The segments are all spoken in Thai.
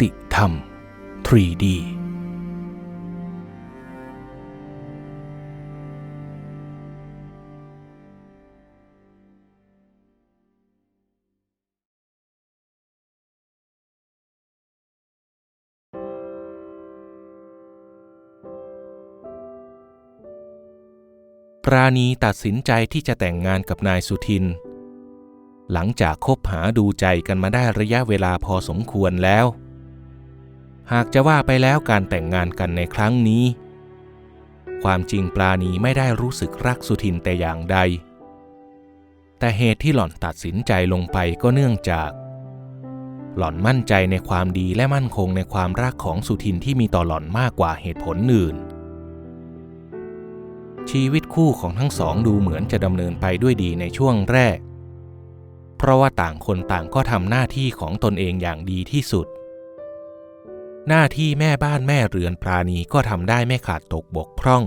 ติธรรม 3D ปราณีตัดสินใจที่จะแต่งงานกับนายสุทิน หลังจากคบหาดูใจกันมาได้ระยะเวลาพอสมควรแล้ว หากจะว่าไปแล้วการแต่งงานกันในครั้งนี้ ความจริงปราณีไม่ได้รู้สึกรักสุทินแต่อย่างใด แต่เหตุที่หล่อนตัดสินใจลงไปก็เนื่องจาก หล่อนมั่นใจในความดีและมั่นคงในความรักของสุทินที่มีต่อหล่อนมากกว่าเหตุผลอื่น ชีวิตคู่ของทั้งสองดูเหมือนจะดำเนินไปด้วยดีในช่วงแรก เพราะว่าต่างคนต่างก็ทำหน้าที่ของตนเองอย่างดีที่สุด หน้าที่แม่บ้านแม่เรือนปราณีก็ทำได้ไม่ขาดตกบกพร่อง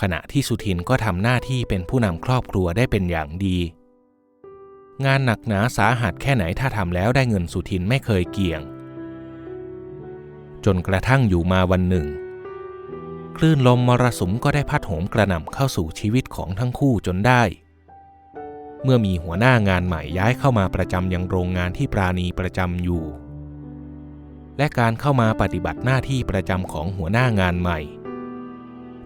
ขณะที่สุทินก็ทำหน้าที่เป็นผู้นำครอบครัวได้เป็นอย่างดี งานหนักหนาสาหัสแค่ไหนถ้าทำแล้วได้เงินสุทินไม่เคยเกี่ยง จนกระทั่งอยู่มาวันหนึ่ง คลื่นลมมรสุมก็ได้พัดโหมกระหน่ำเข้าสู่ชีวิตของทั้งคู่จนได้เมื่อมีหัวหน้างานใหม่ย้ายเข้ามาประจำยังโรงงานที่ปราณีประจำอยู่ และการเข้ามาปฏิบัติหน้าที่ประจำของหัวหน้างานใหม่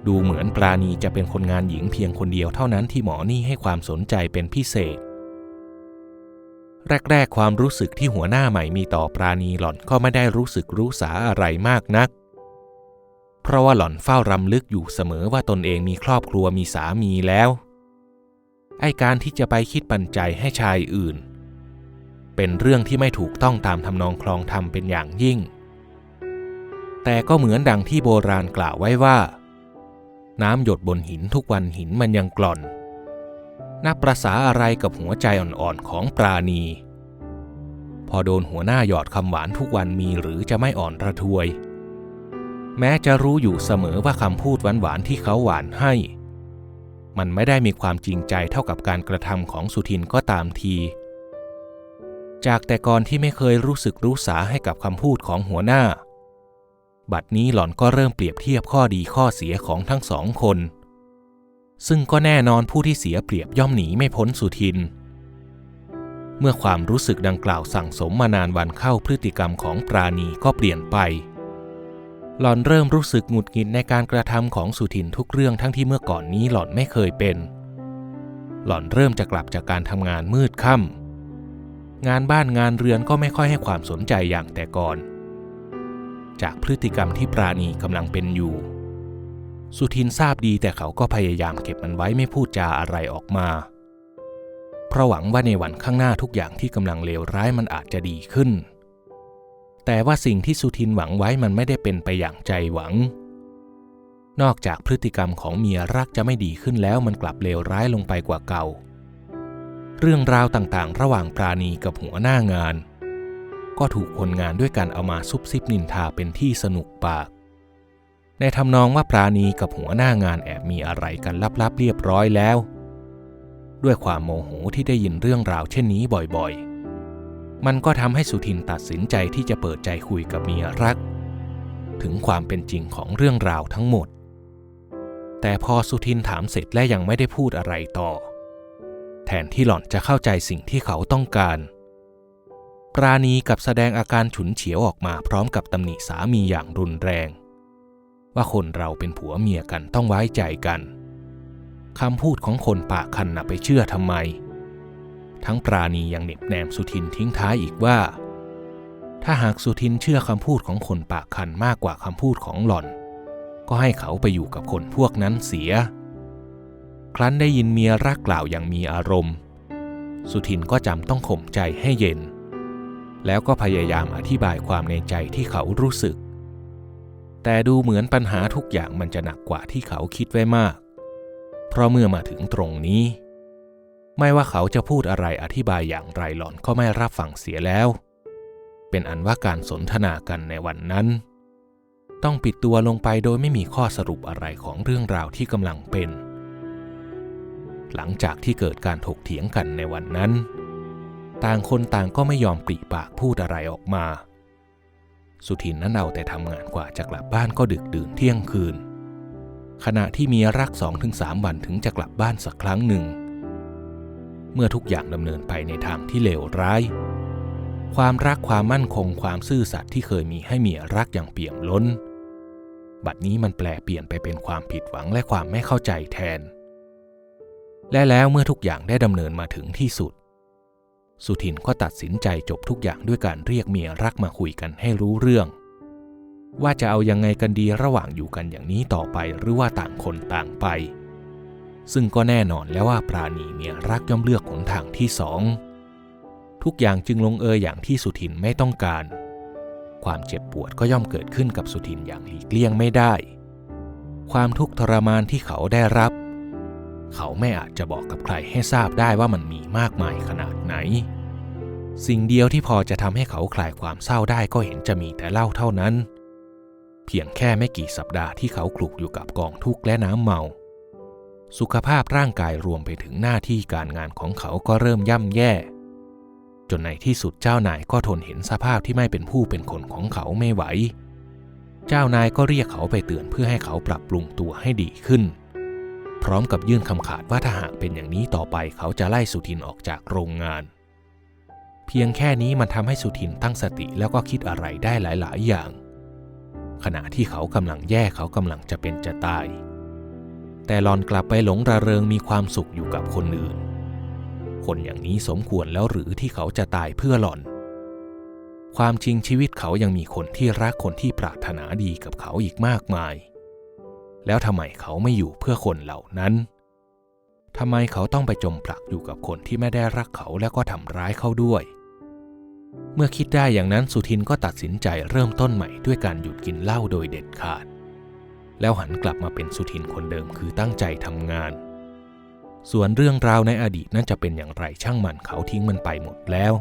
ดูเหมือนปราณีจะเป็นคนงานหญิงเพียงคนเดียวเท่านั้นที่หมอนี่ให้ความสนใจเป็นพิเศษ แรกๆ ความรู้สึกที่หัวหน้าใหม่มีต่อปราณีหล่อนก็ไม่ได้รู้สึกรู้สาอะไรมากนัก เพราะว่าหล่อนเฝ้ารำลึกอยู่เสมอว่าตนเองมีครอบครัวมีสามีแล้ว ไอการที่จะไปคิดปันใจให้ชายอื่นเป็นเรื่องที่ไม่ถูกต้องตามทำนองคลองธรรมเป็นอย่างยิ่ง แต่ก็เหมือนดังที่โบราณกล่าวไว้ว่า น้ำหยดบนหินทุกวันหินมันยังกล่อน นับประษาอะไรกับหัวใจอ่อนๆของปราณี พอโดนหัวหน้าหยอดคำหวานทุกวันมีหรือจะไม่อ่อนระทวย แม้จะรู้อยู่เสมอว่าคำพูดหวานๆที่เขาหวานให้ มันไม่ได้มีความจริงใจเท่ากับการกระทำของสุทินก็ตามทีจากแต่ก่อนที่ไม่เคยรู้สึกรู้สาให้กับคำพูดของหัวหน้า บัดนี้หล่อนก็เริ่มเปรียบเทียบข้อดีข้อเสียของทั้งสองคน ซึ่งก็แน่นอนผู้ที่เสียเปรียบย่อมหนีไม่พ้นสุทิน เมื่อความรู้สึกดังกล่าวสั่งสมมานานวันเข้าพฤติกรรมของปราณีก็เปลี่ยนไป หล่อนเริ่มรู้สึกหงุดหงิดในการกระทำของสุทินทุกเรื่องทั้งที่เมื่อก่อนนี้หล่อนไม่เคยเป็น หล่อนเริ่มจะกลับจากการทำงานมืดค่ำงานบ้านงานเรือนก็ไม่ค่อยให้ความสนใจอย่างแต่ก่อน จากพฤติกรรมที่ปราณีกำลังเป็นอยู่ สุทินทราบดีแต่เขาก็พยายามเก็บมันไว้ไม่พูดจาอะไรออกมา เพราะหวังว่าในวันข้างหน้าทุกอย่างที่กำลังเลวร้ายมันอาจจะดีขึ้น แต่ว่าสิ่งที่สุทินหวังไว้มันไม่ได้เป็นไปอย่างใจหวัง นอกจากพฤติกรรมของเมียรักจะไม่ดีขึ้นแล้วมันกลับเลวร้ายลงไปกว่าเก่า เรื่องราวต่างๆ ระหว่างปราณีกับหัวหน้างาน ก็ถูกคนงานด้วยการเอามาซุบซิบนินทาเป็นที่สนุกปาก ในทำนองว่าปราณีกับหัวหน้างานแอบมีอะไรกันลับๆเรียบร้อยแล้ว ด้วยความโมโหที่ได้ยินเรื่องราวเช่นนี้บ่อยๆ มันก็ทำให้สุทินตัดสินใจที่จะเปิดใจคุยกับเมียรัก ถึงความเป็นจริงของเรื่องราวทั้งหมด แต่พอสุทินถามเสร็จและยังไม่ได้พูดอะไรต่อ แทนที่หล่อนจะเข้าใจสิ่งที่เขาต้องการ ปราณีกับแสดงอาการฉุนเฉียวออกมาพร้อมกับตำหนิสามีอย่างรุนแรง ว่าคนเราเป็นผัวเมียกันต้องไว้ใจกันคำพูดของคนปากคันน่ะไปเชื่อทำไม ทั้งปราณียังเหน็บแนมสุทินทิ้งท้ายอีกว่า ถ้าหากสุทินเชื่อคำพูดของคนปากคันมากกว่าคำพูดของหล่อน ก็ให้เขาไปอยู่กับคนพวกนั้นเสีย ครั้นได้ยินเมียรักกล่าวอย่างมีอารมณ์ สุทินก็จำต้องข่มใจให้เย็น แล้วก็พยายามอธิบายความในใจที่เขารู้สึก แต่ดูเหมือนปัญหาทุกอย่างมันจะหนักกว่าที่เขาคิดไว้มาก เพราะเมื่อมาถึงตรงนี้ ไม่ว่าเขาจะพูดอะไรอธิบายอย่างไรหล่อนก็ไม่รับฟังเสียแล้ว เป็นอันว่าการสนทนากันในวันนั้น ต้องปิดตัวลงไปโดยไม่มีข้อสรุปอะไรของเรื่องราวที่กำลังเป็น หลังจากที่เกิดการถกเถียงกันในวันนั้น ต่างคนต่างก็ไม่ยอมปริปากพูดอะไรออกมา สุทินนั้นเอาแต่ทำงานกว่าจะกลับบ้านก็ดึกดื่นเที่ยงคืน ขณะที่มีรักสองถึงสามวันถึงจะกลับบ้านสักครั้งหนึ่ง เมื่อทุกอย่างดำเนินไปในทางที่เลวร้าย ความรักความมั่นคงความซื่อสัตย์ที่เคยมีให้เมียรักอย่างเปี่ยมล้น บัดนี้มันแปลเปลี่ยนไปเป็นความผิดหวังและความไม่เข้าใจแทนและแล้วเมื่อทุกอย่างได้ดำเนินมาถึงที่สุด สุทินก็ตัดสินใจจบทุกอย่างด้วยการเรียกเมียรักมาคุยกันให้รู้เรื่อง ว่าจะเอายังไงกันดีระหว่างอยู่กันอย่างนี้ต่อไปหรือว่าต่างคนต่างไป ซึ่งก็แน่นอนแล้วว่าปราณีเมียรักย่อมเลือกหนทางที่สองทุกอย่างจึงลงเอยอย่างที่สุทินไม่ต้องการ ความเจ็บปวดก็ย่อมเกิดขึ้นกับสุทินอย่างหลีกเลี่ยงไม่ได้ ความทุกข์ทรมานที่เขาได้รับ เขาไม่อาจจะบอกกับใครให้ทราบได้ว่ามันมีมากมายขนาดไหน สิ่งเดียวที่พอจะทำให้เขาคลายความเศร้าได้ก็เห็นจะมีแต่เล่าเท่านั้น เพียงแค่ไม่กี่สัปดาห์ที่เขาคลุกอยู่กับกองทุกข์และน้ำเมา สุขภาพร่างกายรวมไปถึงหน้าที่การงานของเขาก็เริ่มย่ำแย่ จนในที่สุดเจ้านายก็ทนเห็นสภาพที่ไม่เป็นผู้เป็นคนของเขาไม่ไหว เจ้านายก็เรียกเขาไปเตือนเพื่อให้เขาปรับปรุงตัวให้ดีขึ้น พร้อมกับยื่นคำขาดว่าถ้าหากเป็นอย่างนี้ต่อไปเขาจะไล่สุทินออกจากโรงงาน เพียงแค่นี้มันทำให้สุทินตั้งสติแล้วก็คิดอะไรได้หลายๆ อย่าง ขณะที่เขากำลังแย่เขากำลังจะเป็นจะตาย แต่หลอนกลับไปหลงระเริงมีความสุขอยู่กับคนอื่น คนอย่างนี้สมควรแล้วหรือที่เขาจะตายเพื่อหลอน ความจริงชีวิตเขายังมีคนที่รักคนที่ปรารถนาดีกับเขาอีกมากมาย แล้วทำไมเขาไม่อยู่เพื่อคนเหล่านั้นทำไมเขาต้องไปจมปลักอยู่กับคนที่ไม่ได้รักเขาแล้วก็ทำร้ายเขาด้วย เมื่อคิดได้อย่างนั้นสุทินก็ตัดสินใจเริ่มต้นใหม่ด้วยการหยุดกินเหล้าโดยเด็ดขาด แล้วหันกลับมาเป็นสุทินคนเดิมคือตั้งใจทำงาน ส่วนเรื่องราวในอดีตนั้นจะเป็นอย่างไรช่างมันเขาทิ้งมันไปหมดแล้ว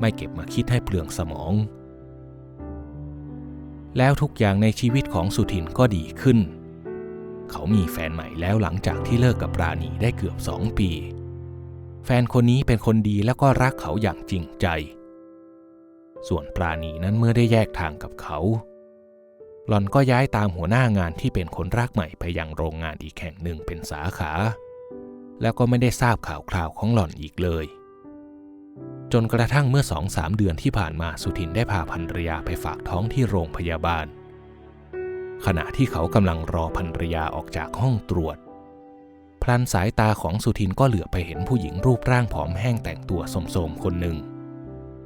ไม่เก็บมาคิดให้เปลืองสมอง แล้วทุกอย่างในชีวิตของสุทินก็ดีขึ้น เขามีแฟนใหม่แล้วหลังจากที่เลิกกับปราณีได้เกือบสองปี แฟนคนนี้เป็นคนดีแล้วก็รักเขาอย่างจริงใจ ส่วนปราณีนั้นเมื่อได้แยกทางกับเขา หล่อนก็ย้ายตามหัวหน้างานที่เป็นคนรักใหม่ไปยังโรงงานอีกแห่งหนึ่งเป็นสาขา แล้วก็ไม่ได้ทราบข่าวคราวของหล่อนอีกเลยจนกระทั่งเมื่อสองสามเดือนที่ผ่านมาสุทินได้พาภรรยาไปฝากท้องที่โรงพยาบาล ขณะที่เขากำลังรอภรรยาออกจากห้องตรวจ พลันสายตาของสุทินก็เหลือไปเห็นผู้หญิงรูปร่างผอมแห้งแต่งตัวโสมๆคนหนึ่ง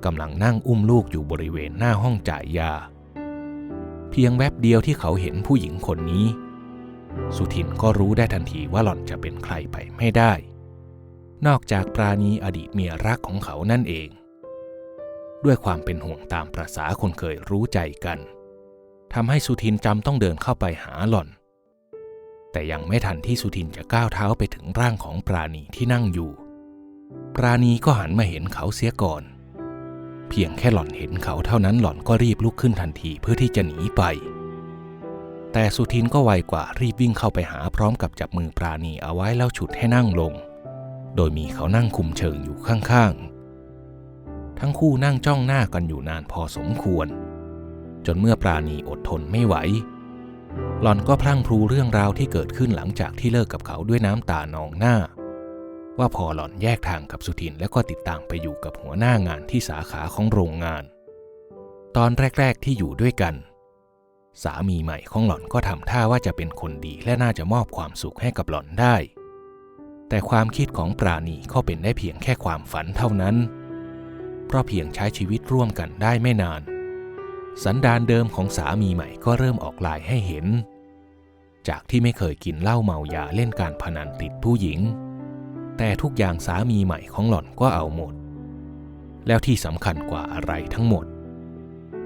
กำลังนั่งอุ้มลูกอยู่บริเวณหน้าห้องจ่ายยา เพียงแวบเดียวที่เขาเห็นผู้หญิงคนนี้ สุทินก็รู้ได้ทันทีว่าหล่อนจะเป็นใครไปไม่ได้ นอกจากปราณีอดีตเมียรักของเขานั่นเอง ด้วยความเป็นห่วงตามประษาคนเคยรู้ใจกัน ทำให้สุทินจำต้องเดินเข้าไปหาหล่อน แต่ยังไม่ทันที่สุทินจะก้าวเท้าไปถึงร่างของปราณีที่นั่งอยู่ ปราณีก็หันมาเห็นเขาเสียก่อน เพียงแค่หล่อนเห็นเขาเท่านั้นหล่อนก็รีบลุกขึ้นทันทีเพื่อที่จะหนีไป แต่สุทินก็ไวกว่ารีบวิ่งเข้าไปหาพร้อมกับจับมือปราณีเอาไว้แล้วฉุดให้นั่งลง โดยมีเขานั่งคุมเชิงอยู่ข้างๆ ทั้งคู่นั่งจ้องหน้ากันอยู่นานพอสมควร จนเมื่อปราณีอดทนไม่ไหว หล่อนก็พลั่งพลูเรื่องราวที่เกิดขึ้นหลังจากที่เลิกกับเขาด้วยน้ำตานองหน้า ว่าพอหล่อนแยกทางกับสุทินแล้วก็ติดตามไปอยู่กับหัวหน้างานที่สาขาของโรงงาน ตอนแรก ๆที่อยู่ด้วยกัน สามีใหม่ของหล่อนก็ทำท่าว่าจะเป็นคนดีและน่าจะมอบความสุขให้กับหล่อนได้ แต่ความคิดของปราณีก็เป็นได้เพียงแค่ความฝันเท่านั้น เพราะเพียงใช้ชีวิตร่วมกันได้ไม่นาน สันดานเดิมของสามีใหม่ก็เริ่มออกลายให้เห็น จากที่ไม่เคยกินเหล้าเมายาเล่นการพนันติดผู้หญิง แต่ทุกอย่างสามีใหม่ของหล่อนก็เอาหมด แล้วที่สำคัญกว่าอะไรทั้งหมด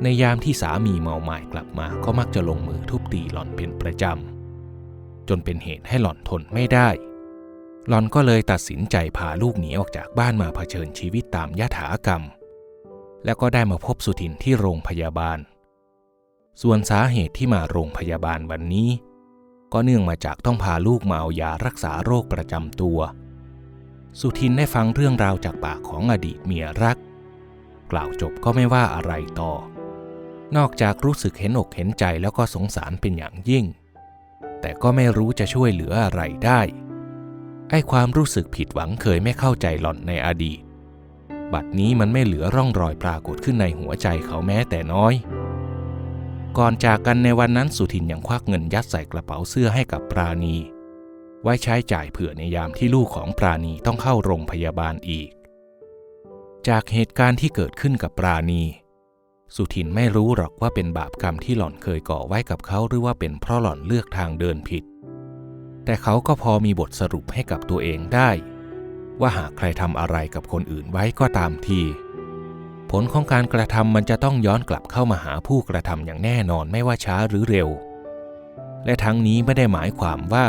ในยามที่สามีเมาหมายกลับมาก็มักจะลงมือทุบตีหล่อนเป็นประจำจนเป็นเหตุให้หล่อนทนไม่ได้ หล่อนก็เลยตัดสินใจพาลูกหนีออกจากบ้านมาเผชิญชีวิตตามยถากรรม แล้วก็ได้มาพบสุทินที่โรงพยาบาล ส่วนสาเหตุที่มาโรงพยาบาลวันนี้ ก็เนื่องมาจากต้องพาลูกมาเอายารักษาโรคประจำตัว สุทินได้ฟังเรื่องราวจากปากของอดีตเมียรัก กล่าวจบก็ไม่ว่าอะไรต่อ นอกจากรู้สึกเห็นอกเห็นใจแล้วก็สงสารเป็นอย่างยิ่ง แต่ก็ไม่รู้จะช่วยเหลืออะไรได้ไอ้ความรู้สึกผิดหวังเคยไม่เข้าใจหล่อนในอดีต บัดนี้มันไม่เหลือร่องรอยปรากฏขึ้นในหัวใจเขาแม้แต่น้อย ก่อนจากกันในวันนั้นสุทินยังควักเงินยัดใส่กระเป๋าเสื้อให้กับปราณี ไว้ใช้จ่ายเผื่อในยามที่ลูกของปราณีต้องเข้าโรงพยาบาลอีก จากเหตุการณ์ที่เกิดขึ้นกับปราณี สุทินไม่รู้หรอกว่าเป็นบาปกรรมที่หล่อนเคยก่อไว้กับเขาหรือว่าเป็นเพราะหล่อนเลือกทางเดินผิด แต่เขาก็พอมีบทสรุปให้กับตัวเองได้ ว่าหากใครทำอะไรกับคนอื่นไว้ก็ตามที ผลของการกระทำมันจะต้องย้อนกลับเข้ามาหาผู้กระทำอย่างแน่นอนไม่ว่าช้าหรือเร็ว และทั้งนี้ไม่ได้หมายความว่า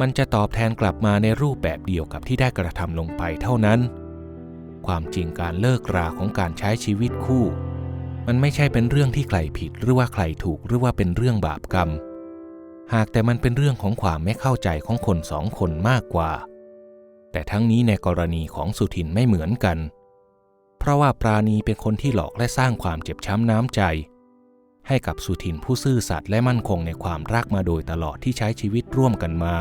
มันจะตอบแทนกลับมาในรูปแบบเดียวกับที่ได้กระทำลงไปเท่านั้น ความจริงการเลิกราของการใช้ชีวิตคู่ มันไม่ใช่เป็นเรื่องที่ใครผิดหรือว่าใครถูกหรือว่าเป็นเรื่องบาปกรรม หากแต่มันเป็นเรื่องของความไม่เข้าใจของคนสองคนมากกว่า แต่ทั้งนี้ในกรณีของสุทินไม่เหมือนกัน เพราะว่าปราณีเป็นคนที่หลอกและสร้างความเจ็บช้ำน้ำใจ ให้กับสุทินผู้ซื่อสัตย์และมั่นคงในความรักมาโดยตลอดที่ใช้ชีวิตร่วมกันมา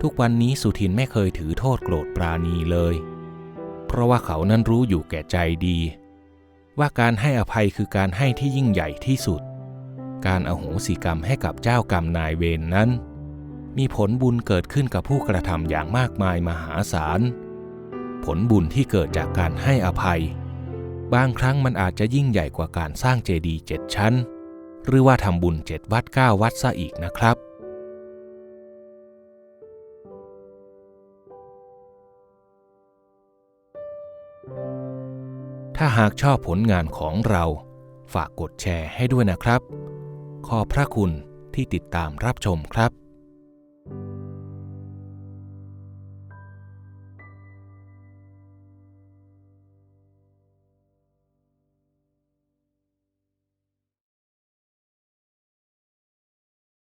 ทุกวันนี้สุทินไม่เคยถือโทษโกรธปราณีเลย เพราะว่าเขานั้นรู้อยู่แก่ใจดี ว่าการให้อภัยคือการให้ที่ยิ่งใหญ่ที่สุด การอโหสิกรรมให้กับเจ้ากรรมนายเวรนนั้น มีผลบุญเกิดขึ้นกับผู้กระทำอย่างมากมายมหาศาล ผลบุญที่เกิดจากการให้อภัย บางครั้งมันอาจจะยิ่งใหญ่กว่าการสร้างเจดีย์เจ็ดชั้น หรือว่าทำบุญเจ็ดวัดเก้าวัดซะอีกนะครับ ถ้าหากชอบผลงานของเราฝากกดแชร์ให้ด้วยนะครับ ขอบพระคุณที่ติดตามรับชมครับ